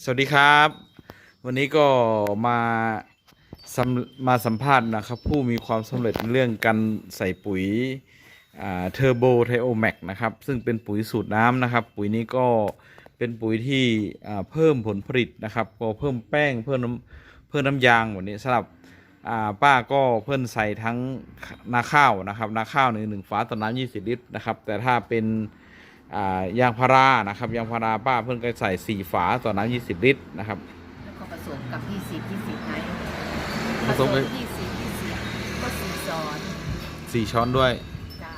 สวัสดีครับ วันนี้ก็มามาสัมภาษณ์นะครับ ผู้มีความสำเร็จเรื่องการใส่ปุ๋ยเทอร์โบไทโอแมกนะครับ ซึ่งเป็นปุ๋ยสูตรน้ำนะครับ ปุ๋ยนี้ก็เป็นปุ๋ยที่เพิ่มผลผลิตนะครับก็เพิ่มแป้งเพิ่มน้ำเพิ่มน้ำยางวันนี้สำหรับป้าก็เพิ่นใส่ทั้งนาข้าวนะครับนาข้าวหนึ่งหนึ่งฝาต่อน้ำยี่สิบลิตรนะครับ แต่ถ้าเป็น ยางพารานะครับยางพาราป้าเพิ่นก็ใส่สี่ฝาต่อน้ำยี่สิบลิตรนะครับแล้วก็ผสมกับ 20 20ไงผสมกับ20 20ก็สี่ซ้อนสี่ช้อนด้วยจ้า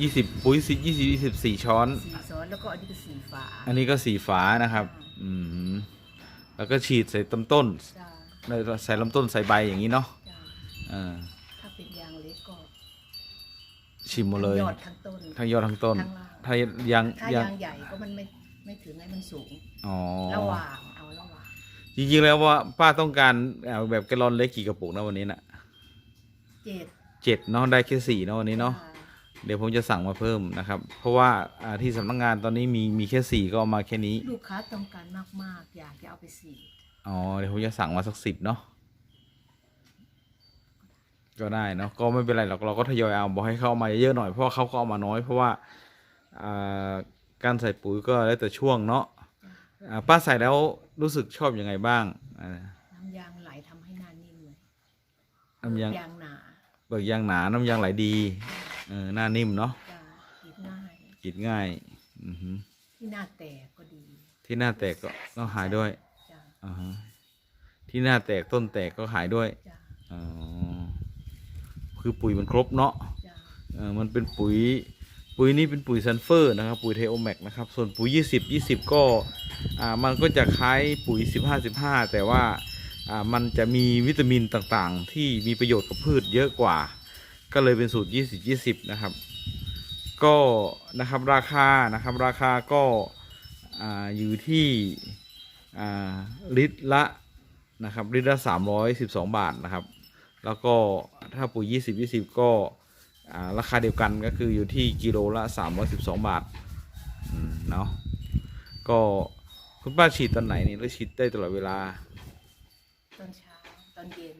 ยี่สิบปุ๋ยยี่สิบยี่สิบสี่ช้อนสี่ซ้อนแล้วก็อันนี้ก็สี่ฝา อันนี้ก็สี่ฝานะครับอืมแล้วก็ฉีดใส่ต้นต้นจ้าใส่ลำต้นใส่ใบอย่างนี้เนาะจ้าอ่าถ้าเป็นยางเล็กก็ ชิมหมดเลย ยอดทั้งต้นทั้งยอดทั้งต้น ทั้งรากถ้ายางถ้ายางยางใหญ่ก็มันไม่ไม่ถึงไงมันสูงอ๋อ ระหว่างเอาระหว่างจริงๆแล้วว่าป้าต้องการเอาแบบแกลลอนเล็กกี่กระปุกนะวันนี้น่ะเจ็ดเจ็ดเนาะได้แค่สี่เนาะวันนี้เนาะจ้เดี๋ยวผมจะสั่งมาเพิ่มนะครับ เพราะว่าอ่าที่สำนักงานตอนนี้มีมีแค่สี่ก็เอามาแค่นี้ลูกค้าต้องการมากๆ อยากจะเอาไปสีดอ๋อเดี๋ยวผมจะสั่งมาสักสิบเนาะ ก็ได้เนาะก็ไม่เป็นไรหรอกเราก็ทยอยเอาบอกให้เขาเอามาเยอะหน่อยเพราะว่าเขาก็เอามาน้อยเพราะว่าอ่าการใส่ปุ๋ยก็แล้วแต่ช่วงเนาะอ่าป้าใส่แล้วรู้สึกชอบยังไงบ้างอ่าน้ำยางไหลทำให้หน้านิ่มเลยน้ำยางยางหนาเบิกยางหนาน้ำยางไหลดีเออหน้านิ่มเนาะจ้ากินง่ายกรีดง่ายอือฮึที่หน้าแตกก็ดี ที่หน้าแตกก็ก็หายด้วยจ้าอ่าฮะที่หน้าแตกต้นแตกก็หายด้วยจ้าอ๋อ คือปุ๋ยมันครบเนาะจ้าเออมันเป็นปุ๋ยปุ๋ยนี่เป็นปุ๋ยซัลเฟอร์นะครับปุ๋ยเทโอแมกนะครับส่วนปุ๋ย 20 20 ก็อ่ามันก็จะคล้ายปุ๋ย 15 15 แต่ว่าอ่ามันจะมีวิตามินต่างๆ ที่มีประโยชน์กับพืชเยอะกว่า ก็เลยเป็นสูตร 20 20 นะครับ ก็นะครับราคานะครับราคาก็อ่าอยู่ที่อ่าลิตรละนะครับลิตรละ 312 บาทนะครับ แล้วก็ถ้าปุ๋ย 20 20 ก็อ่าราคาเดียวกันก็คืออยู่ที่กิโลละ 312 บาทอืมเนาะก็คุณป้าฉีดตอนไหนนี่หรือฉีดได้ตลอดเวลา ตอนเช้าตอนเย็น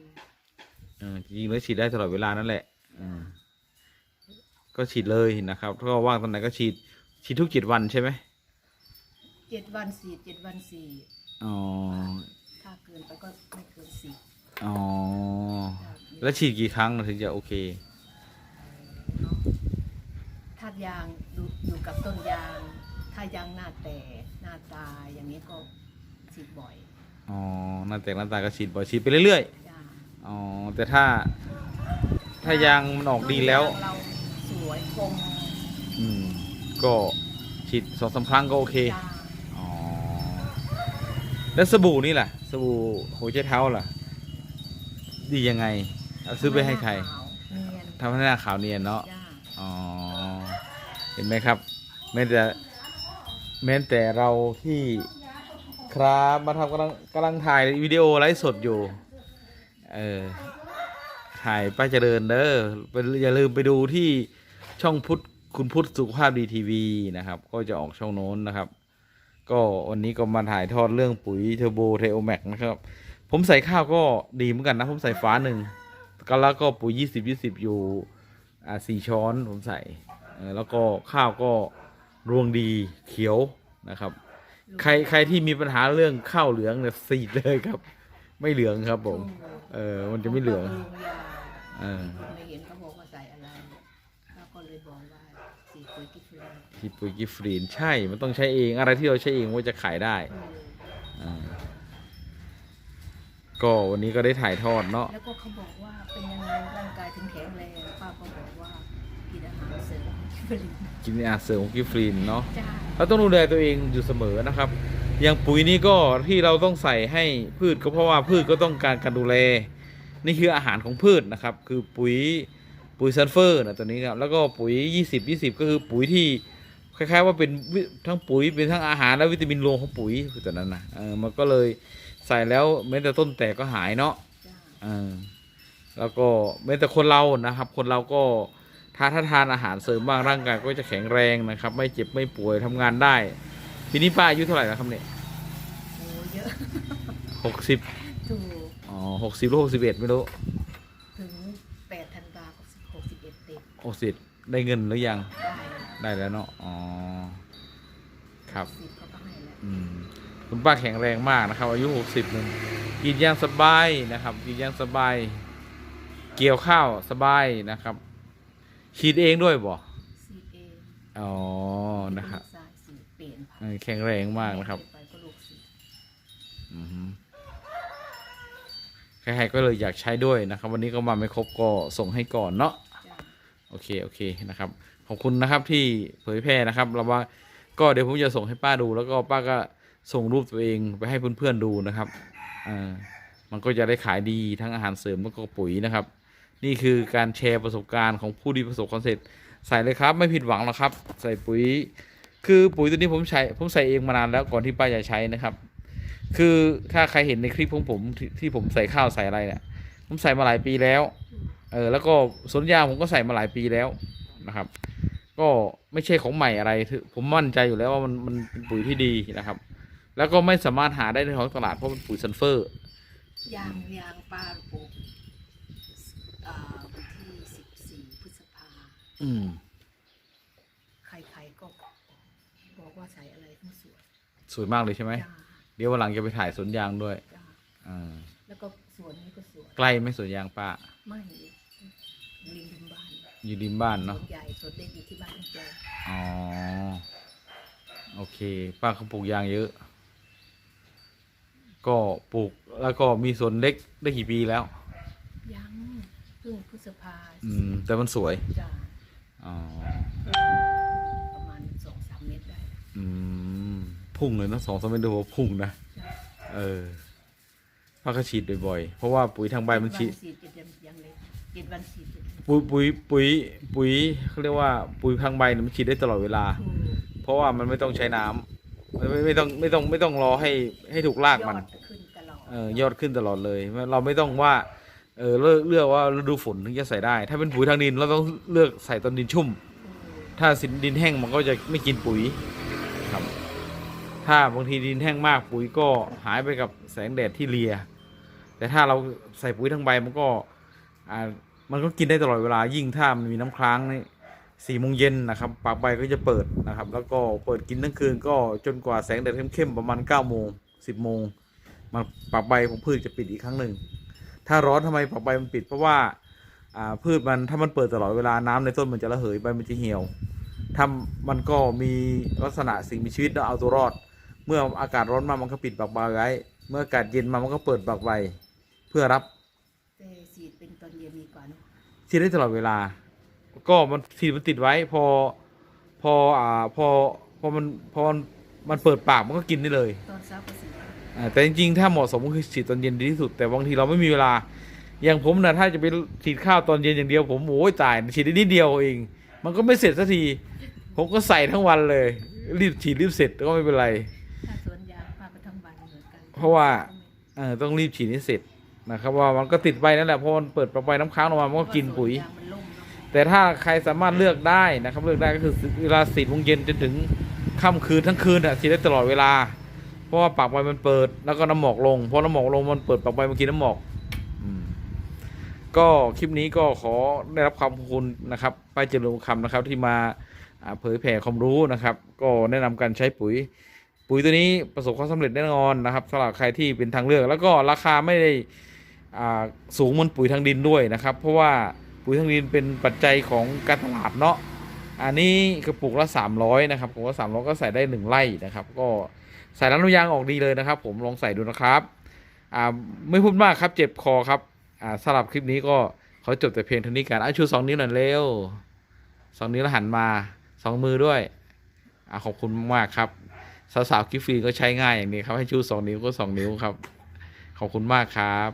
เออจริงๆแล้วฉีดได้ตลอดเวลานั่นแหละอืมก็ฉีดเลยนะครับถ้าว่างตอนไหนก็ฉีดฉีดทุกเจ็ดวันใช่ไหมเจ็ดวันสี่เจ็ดวันสี่อ๋อถ้าเกินไปก็ไม่เกินสี่ อ๋อ แล้วฉีดกี่ครั้งถึงจะโอเคเนาะถ้ายางอยู่อยู่กับต้นยาง ถ้ายางหน้าแตกหน้าตายอย่างนี้ก็ฉีดบ่อยอ๋อ หน้าแตกหน้าตาก็ฉีดบ่อยฉีดไปเรื่อยจ้าๆ อ๋อ แต่ถ้า ถ้ายางมันออกดีแล้ว เราสวยคมอืม ก็ฉีดสองสามครั้งก็โอเค จ้าอ๋อ แล้วสบู่นี่ล่ะ สบู่หัวใจเท้าล่ะ ดียังไงเอาซื้อไปให้ใครขาวเนียนทำให้หน้าขาวเนียนเนาะ จ้าอ๋อ เห็นไหมครับ แม้แต่แม้แต่เราที่ครับมาทำกำลังกำลังถ่ายวิดีโอไลฟ์สดอยู่ เออถ่ายป้าเจริญเด้อไปอย่าลืมไปดูที่ช่องพุทธคุณพุทธสุขภาพดีทีวีนะครับ ก็จะออกช่องโน้นนะครับ ก็วันนี้ก็มาถ่ายทอดเรื่องปุ๋ยเทอร์โบเทโอแมกนะครับ ผมใส่ข้าวก็ดีเหมือนกันนะ ผมใส่ฟ้าหนึ่งก็แล้วก็ปุ๋ยยี่สิบยี่สิบอยู่อ่าสี่ช้อนผมใส่เออแล้วก็ข้าวก็รวงดีเขียวนะครับ ใครใครที่มีปัญหาเรื่องข้าวเหลืองเนี่ยสีดเลยครับ ไม่เหลืองครับผม เออมันจะไม่เหลืองผมก็ปรุงยาเออไม่เห็นเขาบอกว่าใส่อะไรเราก็เลยบอกว่าสีปุ๋ยกิฟต์เลยที่ปุ๋ยกิฟฟรีนใช่มันต้องใช้เองอะไรที่เราใช้เองว่าจะขายได้อ่า ก็วันนี้ก็ได้ถ่ายทอดเนาะแล้วก็เขาบอกว่าเป็นยังไงร่างกายถึงแข็งแรงป้าก็บอกว่ากินอาหารเสริมกิฟต์เลยกินอาหารเสริมของกิฟฟรีนเนาะจ้าเราต้องดูแลตัวเองอยู่เสมอนะครับอย่างปุ๋ยนี่ก็ที่เราต้องใส่ให้พืชก็เพราะว่าพืชก็ต้องการการดูแล นี่คืออาหารของพืชนะครับ คือปุ๋ยปุ๋ยซัลเฟอร์นะตัวนี้ครับแล้วก็ปุ๋ย 20 20 ก็คือปุ๋ยที่คล้ายๆว่าเป็นวิทั้งปุ๋ยเป็นทั้งอาหารและวิตามินรวมของปุ๋ยคือตัวนั้นนะเออมันก็เลย ใส่แล้วแม้แต่ต้นแตกก็หายเนาะจ้าเออแล้วก็แม้แต่คนเรานะครับ คนเราก็ถ้าถ้าทานอาหารเสริมบ้างร่างกายก็จะแข็งแรงนะครับ ไม่เจ็บไม่ป่วยทำงานได้ทีนี้ป้าอายุเท่าไหร่แล้วครับเนี่ยโอ้ยเยอะหกสิบถูกอ๋อหกสิบหรือหกสิบเอ็ดไม่รู้ถึงแปดธันวาคมหกสิบเอ็ดเด็กหกสิบได้เงินหรือยังได้ได้แล้วเนาะอ๋อครับสิบเขาก็ให้แล้วอืม คุณป้าแข็งแรงมากนะครับ อายุหกสิบนึงกินอย่างสบายนะครับ กินอย่างสบาย เกี่ยวข้าวสบายนะครับฉีดเองด้วยบ่ซีเองอ๋อนะครับลูกชายสีเปลี่ยนเออแข็งแรงมากนะครับไปก็ลูกสีอือฮึใครๆก็เลยอยากใช้ด้วยนะครับ วันนี้ก็มาไม่ครบก็ส่งให้ก่อนเนาะจ้ะโอเคโอเคนะครับขอบคุณนะครับที่เผยแพร่นะครับเราว่าก็เดี๋ยวผมจะส่งให้ป้าดูแล้วก็ป้าก็ ส่งรูปตัวเองไปให้เพื่อนๆดูนะครับอ่ามันก็จะได้ขายดีทั้งอาหารเสริมแล้วก็ปุ๋ยนะครับ นี่คือการแชร์ประสบการณ์ของผู้ที่ประสบความสำเร็จใส่เลยครับ ไม่ผิดหวังหรอกครับ ใส่ปุ๋ย คือปุ๋ยตัวนี้ผมใช้ผมใส่เองมานานแล้วก่อนที่ป้าจะใช้นะครับ คือถ้าใครเห็นในคลิปของผมที่ที่ผมใส่ข้าวใส่อะไรเนี่ยผมใส่มาหลายปีแล้วเออแล้วก็สวนยางผมก็ใส่มาหลายปีแล้วนะครับ ก็ไม่ใช่ของใหม่อะไรผมมั่นใจอยู่แล้วว่ามันมันเป็นปุ๋ยที่ดีนะครับ แล้วก็ไม่สามารถหาได้ในท้องตลาดเพราะมันปุ๋ยซัลเฟอร์ ยางยางป้าปลูกอ่าวันที่สิบสี่พฤษภาอืม ใครๆก็บอกว่าใส่อะไรทั้งสวยสวยมากเลยใช่ไหม จ้าเดี๋ยววันหลังจะไปถ่ายสวนยางด้วยจ้าอ่าแล้วก็สวนนี้ก็สวยใกล้ไหม่สวนยางป้า ไม่ริมริมบ้านอยู่ริมบ้านสเนาะวนใหญ่สวนเล็กอยู่ที่บ้านแกอ๋อ โอเค ป้าเขาปลูกยางเยอะ ก็ปลูกแล้วก็มีสวนเล็กได้กี่ปีแล้ว ยังเพิ่งพฤษภาอืม แต่มันสวยจ้าอ๋อประมาณสองสามเมตรได้อืมพุ่งเลยนะสองสามเมตรดูว่าพุ่งนะจ้าเออป้าก็ฉีดบ่อยๆเพราะว่าปุ๋ยทางใบมันฉีดเจ็ดวันฉีดเจ็ดยังเลยเจ็ดวันฉีดเจ็ดวันปุ๋ยปุ๋ยปุ๋ยปุ๋ยเขาเรียกว่าปุ๋ยทางใบเนี่ยมันฉีดได้ตลอดเวลาถูกเพราะว่ามันไม่ต้องใช้น้ำ ไม่ไม่ไม่ต้องไม่ต้องไม่ต้องรอให้ให้ถูกรากมัน ยอดขึ้นตลอดเออยอดขึ้นตลอดเลย เราไม่ต้องว่า เออเลือกเลือกว่าฤดูฝนถึงจะใส่ได้ ถ้าเป็นปุ๋ยทางดินเราต้องเลือกใส่ตอนดินชุ่ม ถ้าสินดินแห้งมันก็จะไม่กินปุ๋ยครับ ถ้าบางทีดินแห้งมากปุ๋ยก็หายไปกับแสงแดดที่เลีย แต่ถ้าเราใส่ปุ๋ยทั้งใบมันก็อ่ามันก็กินได้ตลอดเวลายิ่งถ้ามันมีน้ำค้างนี่ สี่โมงเย็นนะครับ ปากใบก็จะเปิดนะครับ แล้วก็เปิดกินทั้งคืนก็จนกว่าแสงแดดเข้มๆประมาณเก้าโมงสิบโมงมันปากใบของพืชจะปิดอีกครั้งหนึ่ง ถ้าร้อนทำไมปากใบมันปิดเพราะว่าอ่าพืชมันถ้ามันเปิดตลอดเวลาน้ำในต้นมันจะระเหยใบมันจะเหี่ยวทำมันก็มีลักษณะสิ่งมีชีวิตแล้วเอาตัวรอด เมื่ออากาศร้อนมามันก็ปิดปากใบไว้ เมื่ออากาศเย็นมามันก็เปิดปากใบเพื่อรับแต่ฉีดเป็นตอนเย็นดีกว่าเนอะฉีดได้ตลอดเวลา ก็มันฉีดมันติดไว้ พอ พออ่าพอพอมันพอมันมันเปิดปากมันก็กินได้เลยตอนเช้าก็ฉีดอ่าแต่จริงๆถ้าเหมาะสมก็คือฉีดตอนเย็นดีที่สุดแต่บางทีเราไม่มีเวลา อย่างผมนะถ้าจะไปฉีดข้าวตอนเย็นอย่างเดียวผมโอ้ยตายฉีดได้นิดเดียวเอง มันก็ไม่เสร็จสักที ผมก็ใส่ทั้งวันเลย รีบฉีดรีบเสร็จก็ไม่เป็นไร ถ้าสวนยางพาไปทั้งวันเหมือนกันเพราะว่า เออต้องรีบฉีดให้เสร็จนะครับว่ามันก็ติดใบนั่นแหละเพราะมันเปิดปล่อยน้ำค้างออกมามันก็กินปุ๋ยเพราะว่าสวนางมันล่มเนอะ แต่ถ้าใครสามารถเลือกได้นะครับ เลือกได้ก็คือเวลาสี่โมงเย็นจนถึงค่ำคืนทั้งคืนอะฉีดได้ตลอดเวลา เพราะว่าปากใบมันเปิดแล้วก็น้ำหมอกลงพอน้ำหมอกลงมันเปิดปากใบมันกินน้ำหมอกอก็คลิปนี้ก็ขอได้รับความขอบคุณนะครับป้ายเจริญคำนะครับที่มาเผยแผ่ความรู้นะครับ ก็แนะนำการใช้ปุ๋ย ปุ๋ยตัวนี้ประสบความสำเร็จแน่นอนนะครับสำหรับใครที่เป็นทางเลือก แล้วก็ราคาไม่ได้สูงเหมือนปุ๋ยทางดินด้วยนะครับ เพราะว่า ปุ๋ยทางดินเป็นปัจจัยของการตลาดเนาะอันนี้กระปุกละ 300 นะครับผมว่า300ก็ใส่ได้หนึ่งไร่นะครับ ก็ใส่แล้วนุยางออกดีเลยนะครับ ผมลองใส่ดูนะครับอ่าไม่พูดมากครับเจ็บคอครับอ่าสำหรับคลิปนี้ก็ขอจบแต่เพียงเท่านี้กันอะชูสองนิ้วหน่อยเร็วสองนิ้วแล้วหันมาสองมือด้วยอ่าขอบคุณมากครับสาวๆกิฟฟรีก็ใช้ง่ายอย่างนี้ครับให้ชูสองนิ้วก็สองนิ้วครับ ขอบคุณมากครับ